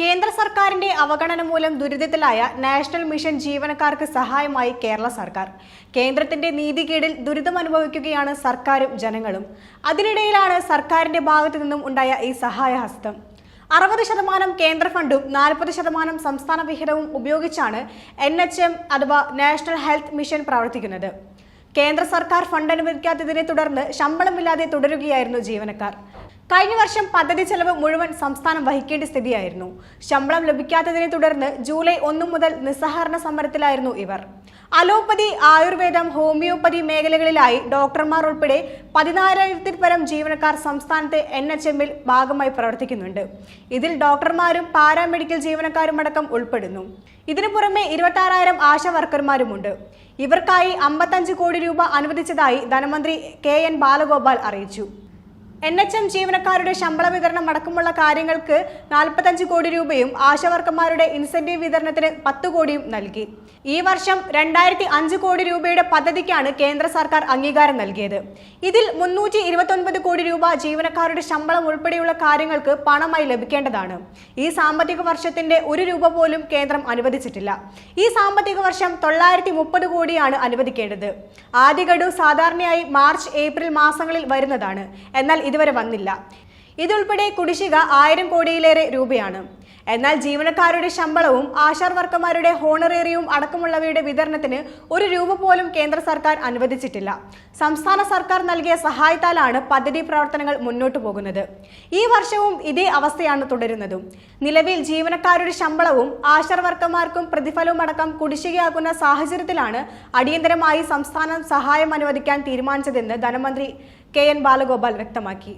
കേന്ദ്ര സർക്കാരിന്റെ അവഗണന മൂലം ദുരിതത്തിലായ നാഷണൽ മിഷൻ ജീവനക്കാർക്ക് സഹായമായി കേരള സർക്കാർ. കേന്ദ്രത്തിന്റെ നീതികേടിൽ ദുരിതമനുഭവിക്കുകയാണ് സർക്കാരും ജനങ്ങളും. അതിനിടയിലാണ് സർക്കാരിന്റെ ഭാഗത്തു നിന്നും ഉണ്ടായ ഈ സഹായഹസ്തം. അറുപത് ശതമാനം കേന്ദ്ര ഫണ്ടും നാൽപ്പത് ശതമാനം സംസ്ഥാന വിഹിതവും ഉപയോഗിച്ചാണ് എൻ എച്ച് എം അഥവാ നാഷണൽ ഹെൽത്ത് മിഷൻ പ്രവർത്തിക്കുന്നത്. കേന്ദ്ര സർക്കാർ ഫണ്ട് അനുവദിക്കാത്തതിനെ തുടർന്ന് ശമ്പളമില്ലാതെ തുടരുകയായിരുന്നു ജീവനക്കാർ. കഴിഞ്ഞ വർഷം പദ്ധതി ചെലവ് മുഴുവൻ സംസ്ഥാനം വഹിക്കേണ്ട സ്ഥിതിയായിരുന്നു. ശമ്പളം ലഭിക്കാത്തതിനെ തുടർന്ന് ജൂലൈ ഒന്നു മുതൽ നിസ്സഹകരണ സമരത്തിലായിരുന്നു ഇവർ. അലോപ്പതി ആയുർവേദം ഹോമിയോപ്പതി മേഖലകളിലായി ഡോക്ടർമാർ ഉൾപ്പെടെ പതിനാലായിരത്തിൽ പരം ജീവനക്കാർ സംസ്ഥാനത്തെ എൻ എച്ച് എമ്മിൽ ഭാഗമായി പ്രവർത്തിക്കുന്നുണ്ട്. ഇതിൽ ഡോക്ടർമാരും പാരാമെഡിക്കൽ ജീവനക്കാരും അടക്കം ഉൾപ്പെടുന്നു. ഇതിനു പുറമെ ഇരുപത്തി ആറായിരം ആശ വർക്കർമാരുമുണ്ട് ഇവർക്കായി അമ്പത്തഞ്ച് കോടി രൂപ അനുവദിച്ചതായി ധനമന്ത്രി കെ എൻ ബാലഗോപാൽ അറിയിച്ചു. എൻ എച്ച് എം ജീവനക്കാരുടെ ശമ്പള വിതരണം അടക്കമുള്ള കാര്യങ്ങൾക്ക് നാൽപ്പത്തഞ്ച് കോടി രൂപയും ആശാവർക്കന്മാരുടെ ഇൻസെന്റീവ് വിതരണത്തിന് പത്ത് കോടിയും നൽകി. ഈ വർഷം രണ്ടായിരത്തി അഞ്ച് കോടി രൂപയുടെ പദ്ധതിക്കാണ് കേന്ദ്ര സർക്കാർ അംഗീകാരം നൽകിയത്. ഇതിൽ മുന്നൂറ്റി ഇരുപത്തൊൻപത് കോടി രൂപ ജീവനക്കാരുടെ ശമ്പളം ഉൾപ്പെടെയുള്ള കാര്യങ്ങൾക്ക് പണമായി ലഭിക്കേണ്ടതാണ്. ഈ സാമ്പത്തിക വർഷത്തിന്റെ ഒരു രൂപ പോലും കേന്ദ്രം അനുവദിച്ചിട്ടില്ല. ഈ സാമ്പത്തിക വർഷം തൊള്ളായിരത്തി മുപ്പത് കോടിയാണ് അനുവദിക്കേണ്ടത്. ആദ്യ സാധാരണയായി മാർച്ച് ഏപ്രിൽ മാസങ്ങളിൽ വരുന്നതാണ്. എന്നാൽ ഇതുവരെ വന്നില്ല. ഇതുൾപ്പെടെ കുടിശ്ശിക ആയിരം കോടിയിലേറെ രൂപയാണ്. എന്നാൽ ജീവനക്കാരുടെ ശമ്പളവും ആശാർ വർക്കർമാരുടെ ഹോണറേറിയവും അടക്കമുള്ളവയുടെ വിതരണത്തിന് ഒരു രൂപ പോലും കേന്ദ്ര സർക്കാർ അനുവദിച്ചിട്ടില്ല. സംസ്ഥാന സർക്കാർ നൽകിയ സഹായത്താലാണ് പദ്ധതി പ്രവർത്തനങ്ങൾ മുന്നോട്ടു പോകുന്നത്. ഈ വർഷവും ഇതേ അവസ്ഥയാണ് തുടരുന്നതും. നിലവിൽ ജീവനക്കാരുടെ ശമ്പളവും ആശാർ വർക്കർമാർക്കും പ്രതിഫലവും അടക്കം കുടിശ്ശികയാക്കുന്ന സാഹചര്യത്തിലാണ് അടിയന്തരമായി സംസ്ഥാനം സഹായം അനുവദിക്കാൻ തീരുമാനിച്ചതെന്ന് ധനമന്ത്രി കെ എൻ ബാലഗോപാൽ വ്യക്തമാക്കി.